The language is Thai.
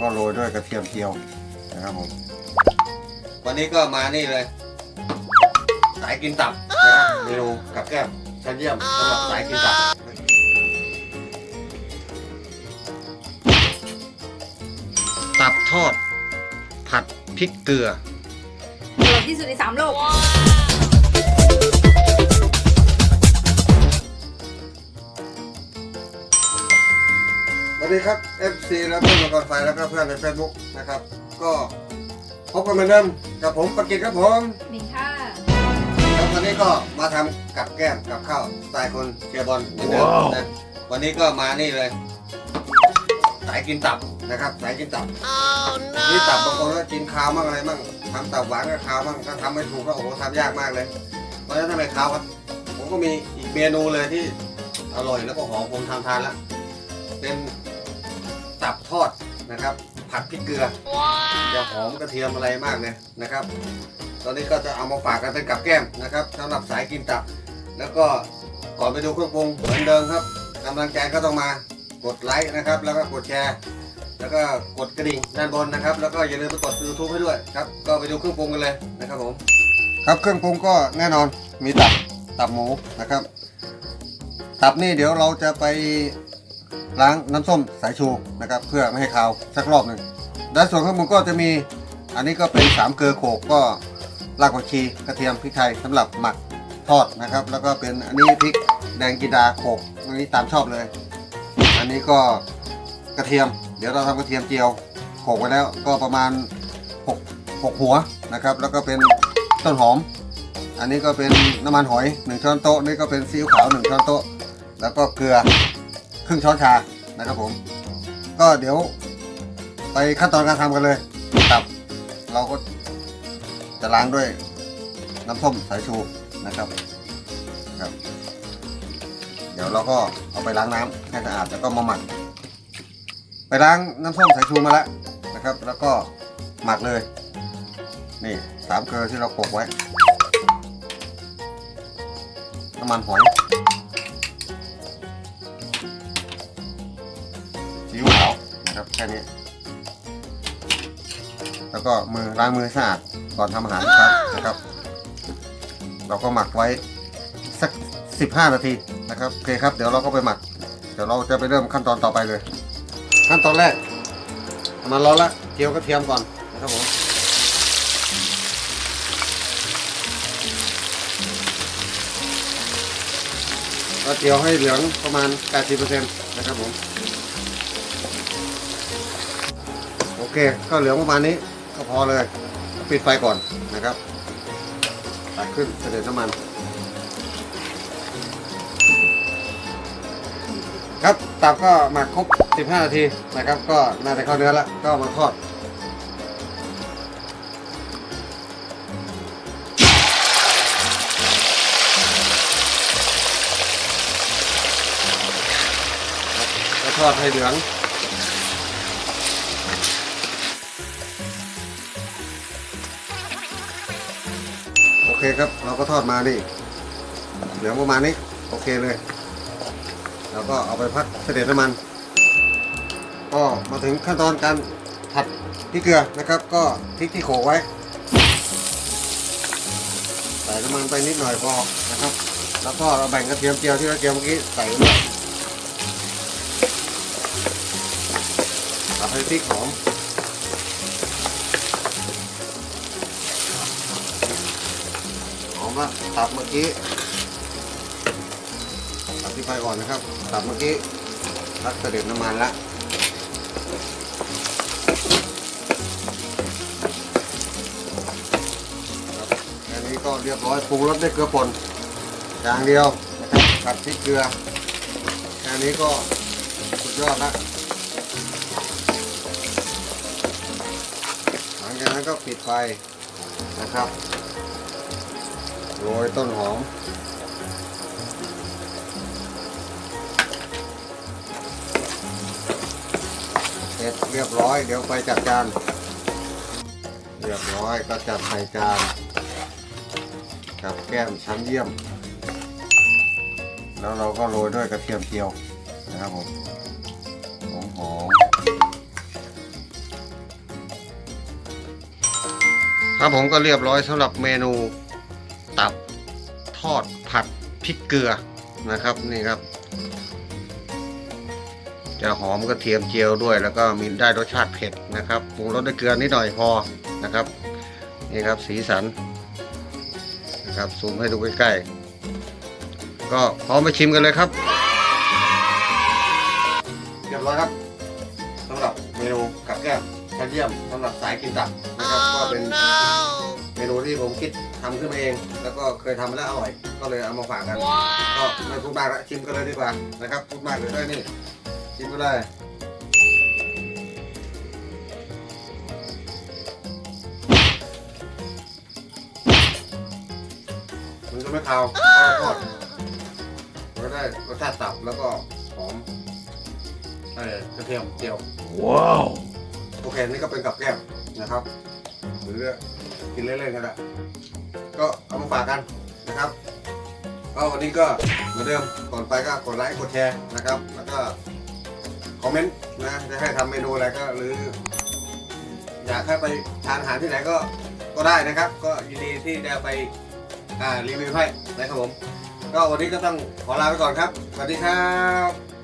ก็โรยด้วยกระเทียมเจียวนะครับผมวันนี้ก็มานี่เลยสายกินตับนะครับเมนูกับแก้มชั้นเยี่ยมสำหรับสายกินตับตับทอด ผัดพริกเกลืออร่อยที่สุดในสามโลก วัสดีครับ FC และเพื่อนมังกรไฟแล้วก็เพื่อนใน Facebook นะครับ ก็พบกันเหมือนเดิมกับผมปกิจครับผมนี่ค่ะครับวันนี้ก็มาทำกับแก้มกับข้าวสไตล์คนเชียร์บอลเหมือนเดิมนะวันนี้ก็มานี่เลย สายกินตับนะครับ สายกินตับนี่ตับบางคนก็กินคาวมั่งอะไรมั่งทำตับหวานก็คาวมั่งถ้าทำไม่ถูกก็โอ้โหทำยากมากเลย เพราะฉะนั้นทำไมคาวครับผมก็มีอีกเมนูเลยที่อร่อยแล้วก็หอมผมทำทานแล้ว เป็น ตับทอดนะครับ ผัดพริกเกลือจะหอมกระเทียมอะไรมากเลยนะครับ ตอนนี้ก็จะเอามาฝากกันเป็นกับแก้มนะครับสำหรับสายกินตับ แล้วก็ก่อนไปดูเครื่องปรุงเหมือนเดิมครับกำลังใจก็ต้องมากดไลค์นะครับ แล้วก็กดแชร์แล้วก็กดกระดิ่งด้านบนนะครับ แล้วก็อย่าลืมไปกด YouTube ให้ด้วยครับ ก็ไปดูเครื่องปรุงกันเลยนะครับผมครับเครื่องปรุงก็แน่นอนมีตับตับหมูนะครับ ตับนี่เดี๋ยวเราจะไป ล้างน้ำส้มสายชูนะครับ เพื่อไม่ให้คาวสักรอบหนึ่งด้านส่วนเครื่องปรุงก็จะมีอันนี้ก็เป็นสามเกลือโขกก็รากผักชีกระเทียมพริกไทยสำหรับหมักทอดนะครับ แล้วก็เป็นอันนี้พริกแดงกิดาโขกอันนี้ตามชอบเลย อันนี้ก็กระเทียม เดี๋ยวเราทำกระเทียมเจียวโขกไว้แล้วก็ประมาณ6 6หัวนะครับ แล้วก็เป็นต้นหอม อันนี้ก็เป็นน้ำมันหอย1ช้อนโต๊ะนี่ก็เป็นซีอิ๊วขาว1ช้อนโต๊ะ แล้วก็เกลือ ครึ่งช้อนชานะครับผม ก็เดี๋ยวไปขั้นตอนการทำกันเลยตับ เราก็จะล้างด้วยน้ำส้มสายชูนะครับครับ เดี๋ยวเราก็เอาไปล้างน้ำให้สะอาดแล้วก็มาหมัก ไปล้างน้ำส้มสายชูมาแล้วนะครับ แล้วก็หมักเลย นี่สามเกลือที่เราโขลกไว้น้ำมันหอย นะครับแค่นี้ แล้วก็มือล้างมือสะอาดก่อนทำอาหารครั้งนะครับ เราก็หมักไว้สัก 15 นาทีนะครับโอเคครับ เดี๋ยวเราก็ไปหมัก เดี๋ยวเราจะไปเริ่มขั้นตอนต่อไปเลย ขั้นตอนแรกมันร้อนละเจียวกระเทียมก่อนนะครับผมก็เจียวให้เหลืองประมาณ 80%นะครับผม เคก็เหลืองประมาณนี้ก็พอเลย ปิดไฟก่อนนะครับตักขึ้นเสด็จน้ำมัน ครับตับก็หมักครบ 15 นาทีนะครับ ก็น่าจะเข้าเนื้อแล้วก็มาทอดทอดให้เหลือง เคครับ เราก็ทอดมานี่เหลืองประมาณนี้ โอเคเลย แล้วก็เอาไปพักเสด็จน้ำมัน ก็มาถึงขั้นตอนการผัดพริกเกลือนะครับ ก็พริกที่โขกไว้ใส่น้ำมันไปนิดหน่อยพอนะครับ แล้วก็เราแบ่งกระเทียมเจียวที่เราเจียวเมื่อกี้ใส่ด้วยผัดให้พริกหอม หอมละตับเมื่อกี้ตับที่ไฟอ่อนนะครับ ตับเมื่อกี้รักเสด็จน้ำมันละแค่นี้ก็เรียบร้อยปรุงรสด้วยเกลือป่นอย่างเดียวนะครับผัดพริกเกลือแค่นี้ก็สุดยอดละหลังจากนั้นก็ปิดไฟนะครับ โรยต้นหอม เสร็จเรียบร้อย เดี๋ยวไปจัดจาน เรียบร้อยก็จัดใส่จาน กับแก้มชั้นเยี่ยม แล้วเราก็โรยด้วยกระเทียมเจียวนะครับผมหอมหอมครับผมก็เรียบร้อยสำหรับเมนู ตับทอดผัดพริกเกลือนะครับนี่ครับ จะหอมกระเทียมเจียวด้วย แล้วก็มีได้รสชาติเผ็ดนะครับปรุงรสด้วยเกลือนิดหน่อยพอนะครับนี่ครับสีสันนะครับซูมให้ดูใกล้ๆก็พร้อมไปชิมกันเลยครับเรียบร้อยครับสำหรับเมนูกับแก้มชั้นเยี่ยมสำหรับสายกินตับนะครับก็เป็น เมนูที่ผมคิดทำขึ้นมาเอง แล้วก็เคยทำมาแล้วอร่อย ก็เลยเอามาฝากกัน ก็ไม่พูดมากละชิมกันเลยดีกว่านะครับพูดมากเลยได้นี่ชิมก็ได้มันจะไม่คาวข้าวทอดมันก็ได้รสชาติตับแล้วก็หอมเออกระเทียมเจียวว้าว โอเค นี่ก็เป็นกับแก้มนะครับ หรือกินเล่นๆกันแหละก็เอามาฝากกันนะครับก็วันนี้ก็เหมือนเดิมก่อนไปก็กดไลค์กดแชร์นะครับ แล้วก็คอมเมนต์นะจะให้ทำเมนูอะไรก็หรือ อยากให้ไปทานอาหารที่ไหนก็ก็ได้นะครับ ก็ยินดีที่จะไปรีวิวให้นะครับผมก็วันนี้ก็ต้องขอลาไปก่อนครับสวัสดีครับ